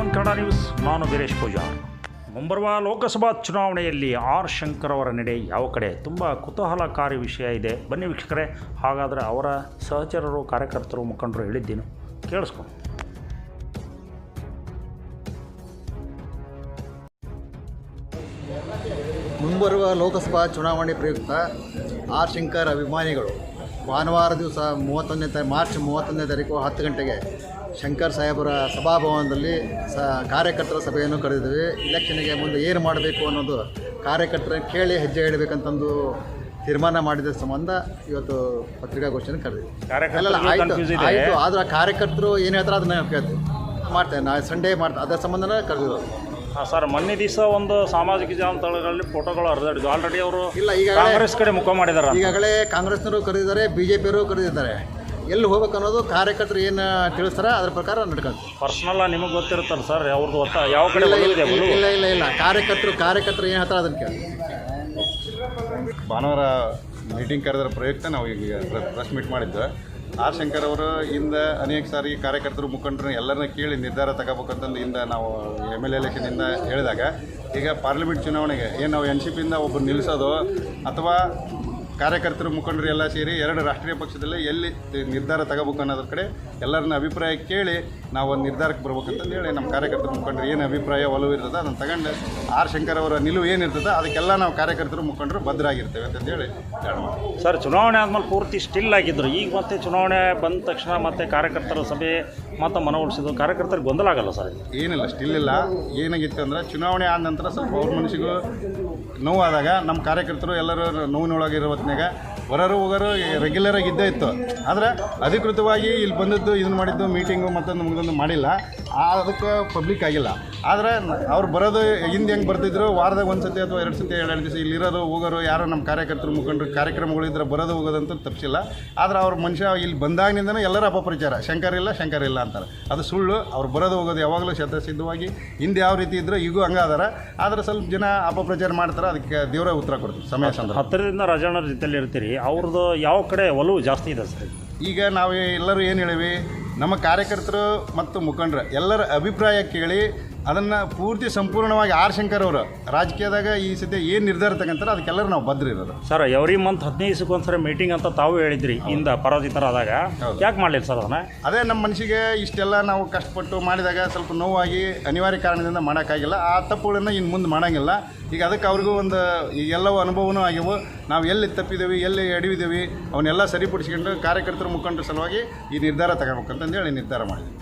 ಒಂದು ಕನ್ನಡ ನ್ಯೂಸ್. ನಾನು ವೀರೇಶ್ ಪೂಜಾ ಮುಂಬರುವ ಲೋಕಸಭಾ ಚುನಾವಣೆಯಲ್ಲಿ ಆರ್ ಶಂಕರ್ ಅವರ ನಡೆ ಯಾವ ಕಡೆ? ತುಂಬ ಕುತೂಹಲಕಾರಿ ವಿಷಯ ಇದೆ. ಬನ್ನಿ ವೀಕ್ಷಕರೇ, ಹಾಗಾದರೆ ಅವರ ಸಹಚರರು, ಕಾರ್ಯಕರ್ತರು, ಮುಖಂಡರು ಹೇಳಿದ್ದೇನು? ಕೇಳಿಸ್ಕೊಂಡು ಮುಂಬರುವ ಲೋಕಸಭಾ ಚುನಾವಣೆ ಪ್ರಯುಕ್ತ ಆರ್ ಶಂಕರ್ ಅಭಿಮಾನಿಗಳು ಭಾನುವಾರ ದಿವಸ ಮೂವತ್ತೊಂದನೇ ತ, ಮಾರ್ಚ್ ಮೂವತ್ತೊಂದನೇ ತಾರೀಕು ಹತ್ತು ಗಂಟೆಗೆ ಶಂಕರ್ ಸಾಹೇಬರ ಸಭಾಭವನದಲ್ಲಿ ಸ ಕಾರ್ಯಕರ್ತರ ಸಭೆಯನ್ನು ಕರೆದಿದ್ದೀವಿ. ಇಲೆಕ್ಷನ್ಗೆ ಮುಂದೆ ಏನು ಮಾಡಬೇಕು ಅನ್ನೋದು ಕಾರ್ಯಕರ್ತರ ಕೇಳಿ ಹೆಜ್ಜೆ ಇಡಬೇಕಂತಂದು ತೀರ್ಮಾನ ಮಾಡಿದ ಸಂಬಂಧ ಇವತ್ತು ಪತ್ರಿಕಾಗೋಷ್ಠಿಯನ್ನು ಕರೆದಿದ್ದೀವಿ. ಆಯಿತು ಆದ್ರೆ ಕಾರ್ಯಕರ್ತರು ಏನು ಹೇಳ್ತಾರೆ ಅದನ್ನ ಕೇಳ್ತೀವಿ ಮಾಡ್ತೇವೆ ನಾ ಸಂಡೇ ಮಾಡ್ತಾ ಅದರ ಸಂಬಂಧನ ಕರೆದಿರೋದು ಹಾಂ ಸರ್ ಮೊನ್ನೆ ದಿವಸ ಒಂದು ಸಾಮಾಜಿಕ ಜಾಲತಾಣಗಳಲ್ಲಿ ಫೋಟೋಗಳು ಹರಿದಾಡಿದ್ವು. ಆಲ್ರೆಡಿ ಅವರು ಇಲ್ಲ ಈಗ ಕಾಂಗ್ರೆಸ್ ಕಡೆ ಮುಖ ಮಾಡಿದ್ದಾರೆ ಈಗಾಗಲೇ ಕಾಂಗ್ರೆಸ್ನವರು ಕರೆದಿದ್ದಾರೆ ಬಿ ಜೆ ಪಿಯವರು ಕರೆದಿದ್ದಾರೆ. ಎಲ್ಲಿ ಹೋಗ್ಬೇಕು ಅನ್ನೋದು ಕಾರ್ಯಕರ್ತರು ಏನು ತಿಳಿಸ್ತಾರೆ ಅದ್ರ ಪ್ರಕಾರ ನಡ್ಕೊಂಡು ಪರ್ಸನಲ್ಲ ನಿಮಗೆ ಗೊತ್ತಿರುತ್ತಲ್ಲ ಸರ್ ಅವ್ರದ್ದು ಒತ್ತ ಯಾವ ಕಡೆ ಇಲ್ಲ ಒಲವಿದೆ ಇಲ್ಲ ಒಲವು ಇಲ್ಲ ಇಲ್ಲ ಇಲ್ಲ. ಕಾರ್ಯಕರ್ತರು ಕಾರ್ಯಕರ್ತರು ಏನು ಹೇಳ್ತಾರೆ ಅದನ್ನು ಕೇಳಿ. ಭಾನುವಾರ ಮೀಟಿಂಗ್ ಕರೆದ್ರ ಪ್ರಯುಕ್ತ ನಾವು ಈಗ ಪ್ರೆಸ್ ಮೀಟ್ ಮಾಡಿದ್ದು ಆರ್ ಶಂಕರ್ ಅವರು ಹಿಂದೆ ಅನೇಕ ಸಾರಿ ಕಾರ್ಯಕರ್ತರು ಮುಖಂಡರು ಎಲ್ಲರನ್ನ ಕೇಳಿ ನಿರ್ಧಾರ ತಗೋಬೇಕಂತಂದು ಇಂದ ನಾವು ಎಂ ಎಲ್ ಎಲೆಕ್ಷನಿಂದ ಹೇಳಿದಾಗ ಈಗ ಪಾರ್ಲಿಮೆಂಟ್ ಚುನಾವಣೆಗೆ ಏನು ನಾವು ಎನ್ ಸಿ ಪಿಯಿಂದ ಒಬ್ಬರು ನಿಲ್ಲಿಸೋದು ಅಥವಾ ಕಾರ್ಯಕರ್ತರು ಮುಖಂಡರು ಎಲ್ಲ ಸೇರಿ ಎರಡು ರಾಷ್ಟ್ರೀಯ ಪಕ್ಷದಲ್ಲಿ ಎಲ್ಲಿ ನಿರ್ಧಾರ ತಗೋಬೇಕು ಅನ್ನೋದ್ರ ಕಡೆ ಎಲ್ಲರನ್ನ ಅಭಿಪ್ರಾಯ ಕೇಳಿ ನಾವು ಒಂದು ನಿರ್ಧಾರಕ್ಕೆ ಬರ್ಬೇಕಂತಂದು ಹೇಳಿ ನಮ್ಮ ಕಾರ್ಯಕರ್ತರು ಮುಖಂಡರು ಏನು ಅಭಿಪ್ರಾಯ ಒಲವು ಇರ್ತದೆ ಅದನ್ನು ತಗೊಂಡು ಆರ್ ಶಂಕರ್ ಅವರ ನಿಲುವು ಏನಿರ್ತದೆ ಅದಕ್ಕೆಲ್ಲ ನಾವು ಕಾರ್ಯಕರ್ತರು ಮುಖಂಡರು ಭದ್ರಾಗಿರ್ತೇವೆ ಅಂತ ಹೇಳಿ ಮಾಡ್ತೀವಿ. ಸರ್ ಚುನಾವಣೆ ಆದಮೇಲೆ ಪೂರ್ತಿ ಸ್ಟಿಲ್ ಆಗಿದ್ರು. ಈಗ ಮತ್ತೆ ಚುನಾವಣೆ ಬಂದ ತಕ್ಷಣ ಮತ್ತೆ ಕಾರ್ಯಕರ್ತರ ಸಭೆ ಮತ್ತೆ ಮನವೊಲಿಸಿದ್ರು. ಕಾರ್ಯಕರ್ತರಿಗೆ ಗೊಂದಲ ಆಗಲ್ಲ ಸರ್ ಏನಿಲ್ಲ ಸ್ಟಿಲ್ ಇಲ್ಲ. ಏನಾಗಿತ್ತು ಅಂದ್ರೆ ಚುನಾವಣೆ ಆದ ನಂತರ ಸ್ವಲ್ಪ ಅವ್ರ ಮನಸ್ಸಿಗೂ ನೋವಾದಾಗ ನಮ್ಮ ಕಾರ್ಯಕರ್ತರು ಎಲ್ಲರೂ ನೋವಿನೊಳಗಿರೋ ಹೊತ್ತಿನಾಗ ಹೊರರು ಹೋಗೋರು ರೆಗ್ಯುಲರ್ ಆಗಿ ಇದ್ದೇ ಇತ್ತು. ಆದರೆ ಅಧಿಕೃತವಾಗಿ ಇಲ್ಲಿ ಬಂದದ್ದು ಇದನ್ನು ಮಾಡಿದ್ದು ಮೀಟಿಂಗು ಮತ್ತೊಂದು ಮುಗಿದೊಂದು ಮಾಡಿಲ್ಲ. ಅದಕ್ಕೆ ಪಬ್ಲಿಕ್ ಆಗಿಲ್ಲ. ಆದರೆ ಅವ್ರು ಬರೋದು ಹಿಂದೆ ಹೆಂಗೆ ಬರ್ತಿದ್ರು? ವಾರದಾಗ ಒಂದು ಸತಿ ಅಥವಾ ಎರಡು ಸತಿ ಎರಡು ದಿವಸ ಇಲ್ಲಿರೋದು ಹೋಗೋರು ಯಾರೋ ನಮ್ಮ ಕಾರ್ಯಕರ್ತರು ಮುಖಂಡರು ಕಾರ್ಯಕ್ರಮಗಳಿದ್ರೆ ಬರೋದು ಹೋಗೋದಂತೂ ತಪ್ಪಿಸಿಲ್ಲ ಆದರೆ ಅವ್ರ ಮನುಷ್ಯ ಇಲ್ಲಿ ಬಂದಾಗಿನಿಂದನೇ ಎಲ್ಲರ ಅಪಪ್ರಚಾರ. ಶಂಕರ್ ಇಲ್ಲ ಶಂಕರ್ ಇಲ್ಲ ಅಂತಾರೆ. ಅದು ಸುಳ್ಳು. ಅವ್ರು ಬರೋದು ಹೋಗೋದು ಯಾವಾಗಲೂ ಶತಸಿದ್ಧವಾಗಿ ಹಿಂದೆ ಯಾವ ರೀತಿ ಇದ್ರೋ ಈಗೂ ಹಂಗೆ ಆದ್ರೆ ಸ್ವಲ್ಪ ಜನ ಅಪಪ್ರಚಾರ ಮಾಡ್ತಾರೆ ಅದಕ್ಕೆ ದೇವರ ಉತ್ತರ ಕೊಡ್ತೀವಿ ಸಮಯ ಸಂದರ್ಭ. ಹತ್ತಿರದಿಂದ ರಾಜಣ್ಣರ ಜೊತೆಲಿ ಇರ್ತೀರಿ. ಅವ್ರದ್ದು ಯಾವ ಕಡೆ ಒಲವು ಜಾಸ್ತಿ ಇದೆ ಸರ್? ಈಗ ನಾವು ಎಲ್ಲರೂ ಏನು ಹೇಳಿವಿ? ನಮ್ಮ ಕಾರ್ಯಕರ್ತರು ಮತ್ತು ಮುಖಂಡರು ಎಲ್ಲರ ಅಭಿಪ್ರಾಯ ಕೇಳಿ ಅದನ್ನು ಪೂರ್ತಿ ಸಂಪೂರ್ಣವಾಗಿ ಆರ್ ಶಂಕರ್ ಅವರು ರಾಜಕೀಯದಾಗ ಈ ಸದ್ಯ ಏನು ನಿರ್ಧಾರ ತಗೊಂತಾರೆ ಅದಕ್ಕೆಲ್ಲರೂ ನಾವು ಬದ್ರಿ ಇರೋದು ಸರ್ ಎವ್ರಿ ಮಂತ್ ಹದಿನೈದು ದಿವಸಕ್ಕೊಂದ್ಸರಿ ಮೀಟಿಂಗ್ ಅಂತ ತಾವು ಹೇಳಿದ್ರಿ ಇಂದ ಪರಾಜಿತರಾದಾಗ. ಆದಾಗ ಯಾಕೆ ಮಾಡಲಿಲ್ಲ ಸರ್ ಅದನ್ನ? ಅದೇ ನಮ್ಮ ಮನಸ್ಸಿಗೆ ಇಷ್ಟೆಲ್ಲ ನಾವು ಕಷ್ಟಪಟ್ಟು ಮಾಡಿದಾಗ ಸ್ವಲ್ಪ ನೋವಾಗಿ ಅನಿವಾರ್ಯ ಕಾರಣದಿಂದ ಮಾಡೋಕ್ಕಾಗಿಲ್ಲ. ಆ ತಪ್ಪುಗಳನ್ನು ಇನ್ನು ಮುಂದೆ ಮಾಡೋಂಗಿಲ್ಲ. ಈಗ ಅದಕ್ಕೆ ಅವ್ರಿಗೂ ಒಂದು ಎಲ್ಲವೂ ಅನುಭವನೂ ಆಗ್ಯವು ನಾವು ಎಲ್ಲಿ ತಪ್ಪಿದ್ದೀವಿ ಎಲ್ಲಿ ಎಡವಿದ್ದೀವಿ ಅವನ್ನೆಲ್ಲ ಸರಿಪಡಿಸ್ಕೊಂಡು ಕಾರ್ಯಕರ್ತರ ಮುಖಂಡರ ಸಲುವಾಗಿ ಈ ನಿರ್ಧಾರ ತಗೋಬೇಕಂತಂದೇಳಿ ನಿರ್ಧಾರ ಮಾಡಿದ್ವಿ.